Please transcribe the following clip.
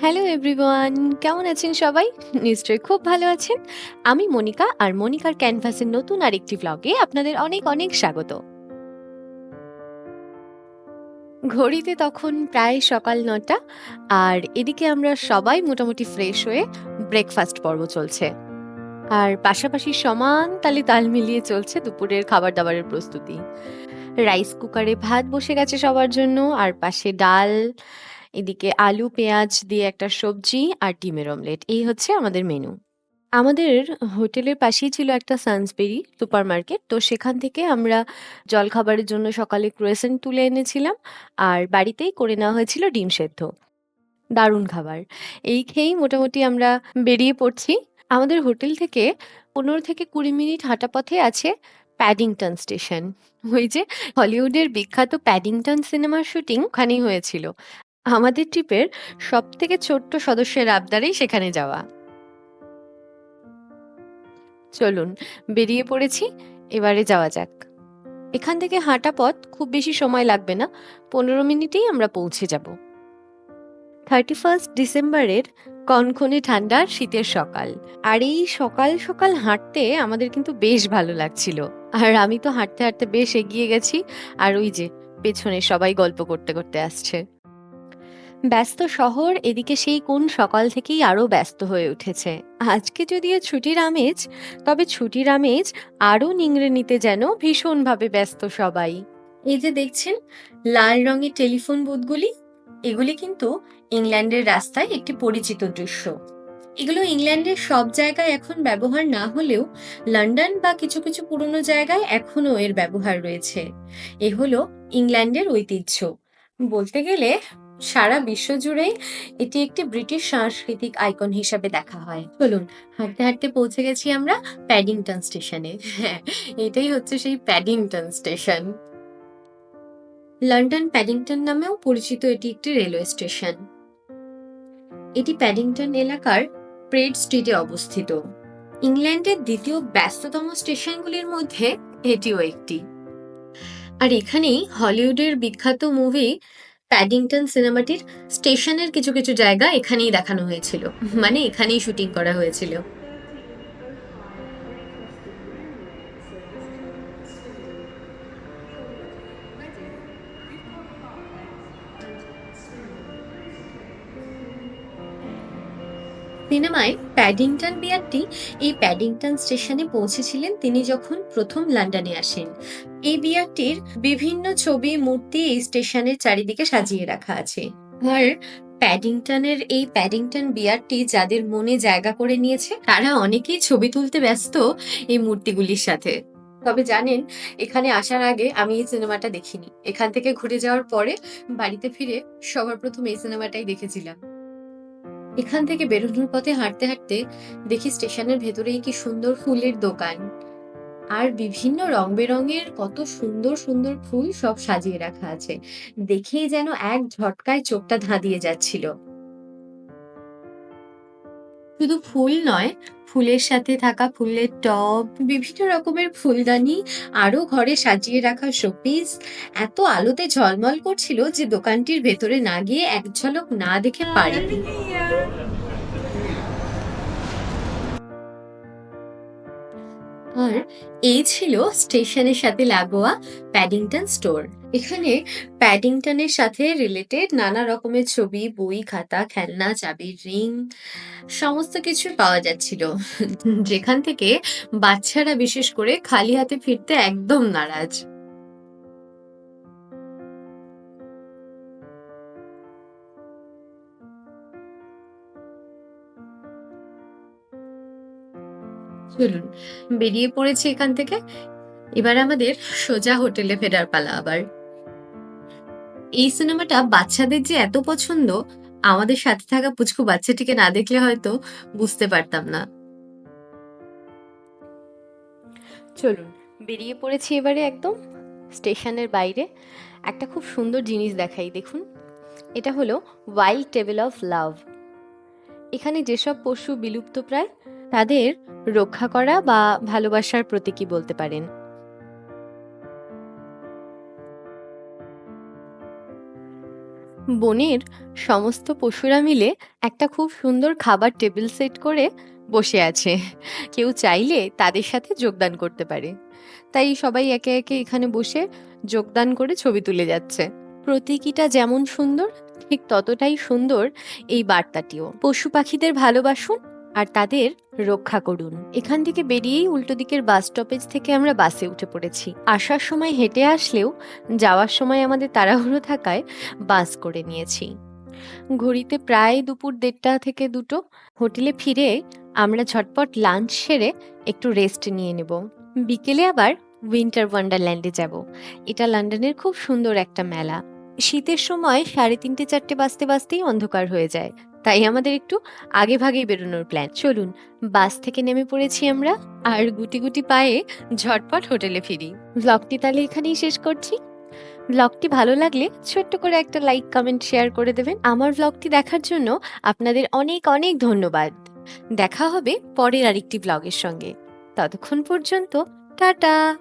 Hello everyone কেমন আছেন সবাই? নিশ্চয়ই খুব ভালো আছেন। আমি মনিকা, আর মনিকার ক্যানভাসের নতুন আরেকটি ব্লগে আপনাদের অনেক অনেক স্বাগত। ঘড়িতে তখন প্রায় সকাল নটা আর এদিকে আমরা সবাই মোটামুটি ফ্রেশ হয়ে ব্রেকফাস্ট পর্ব চলছে। আর পাশাপাশি সমান তালে তাল মিলিয়ে চলছে দুপুরের খাবার দাবারের প্রস্তুতি। রাইস কুকারে ভাত বসে গেছে সবার জন্য, আর পাশে ডাল এদিকে আলু, পেঁয়াজ দিয়ে একটা সবজি আর ডিমের অমলেট। এই হচ্ছে আমাদের মেনু আমাদের হোটেলের পাশেই ছিল একটা সানসবেরি সুপার মার্কেট তো সেখান থেকে আমরা জলখাবারের জন্য সকালে ক্রোয়েসেন্ট তুলে এনেছিলাম আর বাড়িতেই করে নেওয়া হয়েছিল ডিম সেদ্ধ। দারুণ খাবার। এই খেয়েই মোটামুটি আমরা বেরিয়ে পড়ছি। আমাদের হোটেল থেকে পনেরো থেকে কুড়ি মিনিট হাঁটা পথে আছে প্যাডিংটন স্টেশন ওই যে হলিউডের বিখ্যাত প্যাডিংটন সিনেমার শুটিং ওখানেই হয়েছিল। আমাদের ট্রিপের সব থেকে ছোট্ট সদস্যের আবদারেই সেখানে যাওয়া। চলুন, বেরিয়ে পড়েছি, এবারে যাওয়া যাক। এখান থেকে হাঁটা পথ খুব বেশি সময় লাগবে না, পনেরো মিনিটেই আমরা পৌঁছে যাব। থার্টি ফার্স্ট ডিসেম্বরের কনকনে ঠান্ডার শীতের সকাল। আর এই সকাল সকাল হাঁটতে আমাদের কিন্তু বেশ ভালো লাগছিল। আর আমি তো হাঁটতে হাঁটতে বেশ এগিয়ে গেছি, আর ওই যে পেছনে সবাই গল্প করতে করতে আসছে। ব্যস্ত শহর, এদিকে সেই কোন সকাল থেকেই আরও ব্যস্ত হয়ে উঠেছে। আজকে যদিও ছুটির আমেজ, তবে ছুটির আমেজ আরও নিংড়ে নিতে যেন ভীষণভাবে ব্যস্ত সবাই। এই যে দেখছেন, লাল রঙের টেলিফোন বুথগুলি, এগুলি কিন্তু ইংল্যান্ডের রাস্তায় একটি পরিচিত দৃশ্য। এগুলো ইংল্যান্ডের সব জায়গায় এখন ব্যবহার না হলেও লন্ডন বা কিছু কিছু পুরনো জায়গায় এখনও এর ব্যবহার রয়েছে। এ হলো ইংল্যান্ডের ঐতিহ্য। বলতে গেলে সারা বিশ্ব জুড়েই এটি একটি ব্রিটিশ সাংস্কৃতিক আইকন হিসাবে দেখা হয়। চলুন, হাঁটতে হাঁটতে পৌঁছে গেছি আমরা প্যাডিংটন স্টেশনে। হ্যাঁ এটাই হচ্ছে সেই প্যাডিংটন স্টেশন। লন্ডন প্যাডিংটন নামেও পরিচিত এটি একটি রেলওয়ে স্টেশন। এটি প্যাডিংটন এলাকার প্রেড স্ট্রিটে অবস্থিত। ইংল্যান্ডের দ্বিতীয় ব্যস্ততম স্টেশনগুলির মধ্যে এটিও একটি। আর এখানেই হলিউডের বিখ্যাত মুভি প্যাডিংটন সিনেমাটির স্টেশনের কিছু কিছু জায়গা এখানেই দেখানো হয়েছিল। মানে এখানেই শুটিং করা হয়েছিল। সিনেমায় প্যাডিংটন বিয়ারটি এই প্যাডিংটন স্টেশনে পৌঁছেছিলেন তিনি যখন প্রথম লন্ডনে আসেন। এই বিয়ারটির বিভিন্ন ছবি, মূর্তি এই স্টেশনের চারিদিকে সাজিয়ে রাখা আছে। আর প্যাডিংটনের, এই প্যাডিংটন বিয়ারটি যাদের মনে জায়গা করে নিয়েছে, তারা অনেকেই ছবি তুলতে ব্যস্ত এই মূর্তিগুলির সাথে। তবে জানেন, এখানে আসার আগে আমি এই সিনেমাটা দেখিনি। এখান থেকে ঘুরে যাওয়ার পরে বাড়িতে ফিরে সবার প্রথম এই সিনেমাটাই দেখেছিলাম। এখান থেকে বেরোনোর পথে হাঁটতে হাঁটতে দেখি স্টেশনের ভেতরেই কি সুন্দর ফুলের দোকান। আর বিভিন্ন রং বেরঙের কত সুন্দর সুন্দর ফুল সব সাজিয়ে রাখা আছে। দেখেই যেন এক ঝটকায় চোখটা ধাঁধিয়ে যাচ্ছিল। শুধু ফুল নয়, ফুলের সাথে থাকা ফুলের টব, বিভিন্ন রকমের ফুলদানি আরও ঘরে সাজিয়ে রাখা শোপিস। এত আলোতে ঝলমল করছিল যে দোকানটির ভেতরে না গিয়ে এক ঝলক না দেখে পারিনি। আর এই ছিল স্টেশনের সাথে লাগোয়া প্যাডিংটন স্টোর। এখানে প্যাডিংটনের সাথে রিলেটেড নানা রকমের ছবি, বই, খাতা, খেলনা চাবি রিং সমস্ত কিছু পাওয়া যাচ্ছিল। যেখান থেকে বাচ্চারা বিশেষ করে খালি হাতে ফিরতে একদম নারাজ। চলুন, বেরিয়ে পড়েছি এখান থেকে। এবার আমাদের সোজা হোটেলে ফেরার পালা আবার। এই সিনেমাটা বাচ্চাদের যে এত পছন্দ, আমাদের সাথে থাকা পুচকু বাচ্চাটিকে না দেখলে হয়তো বুঝতে পারতাম না। চলুন, বেরিয়ে পড়েছি এবারে একদম স্টেশনের বাইরে। একটা খুব সুন্দর জিনিস দেখাই, দেখুন। এটা হলো ওয়াইল্ড টেবিল অফ লাভ এখানে যেসব পশু বিলুপ্ত প্রায় তাদের রক্ষা করা বা ভালোবাসার প্রতীকী বলতে পারেন? বনের সমস্ত পশুরা মিলে একটা খুব সুন্দর খাবার টেবিল সেট করে বসে আছে। কেউ চাইলে তাদের সাথে যোগদান করতে পারে। তাই সবাই একে একে এখানে বসে যোগদান করে ছবি তুলে যাচ্ছে। প্রতীকীটা যেমন সুন্দর, ঠিক ততটাই সুন্দর এই বার্তাটিও। পশু পাখিদের ভালোবাসুন আর তাদের রক্ষা করুন। এখান থেকে বেরিয়েই উল্টো দিকের বাস স্টপেজ থেকে আমরা বাসে উঠে পড়েছি। আসার সময় হেঁটে আসলেও যাওয়ার সময় আমাদের তাড়াহুড়ো থাকায় বাস করে নিয়েছি। ঘড়িতে প্রায় দুপুর দেড়টা থেকে দুটো। হোটেলে ফিরে আমরা ঝটপট লাঞ্চ সেরে একটু রেস্ট নিয়ে নেব। বিকেলে আবার উইন্টার ওয়ান্ডারল্যান্ডে যাব। এটা লন্ডনের খুব সুন্দর একটা মেলা। শীতের সময় সাড়ে তিনটে চারটে বাজতে বাজতেই অন্ধকার হয়ে যায়। তাই আমাদের একটু আগে ভাগেই বেরোনোর প্ল্যান চলুন, বাস থেকে নেমে পড়েছি আমরা, আর গুটি গুটি পায়ে ঝটপট হোটেলে ফিরি। ব্লগটি তাহলে এখানেই শেষ করছি। ব্লগটি ভালো লাগলে ছোট্ট করে একটা লাইক কমেন্ট শেয়ার করে দেবেন। আমার ব্লগটি দেখার জন্য আপনাদের অনেক অনেক ধন্যবাদ। দেখা হবে পরের আরেকটি ব্লগের সঙ্গে। ততক্ষণ পর্যন্ত, টাটা!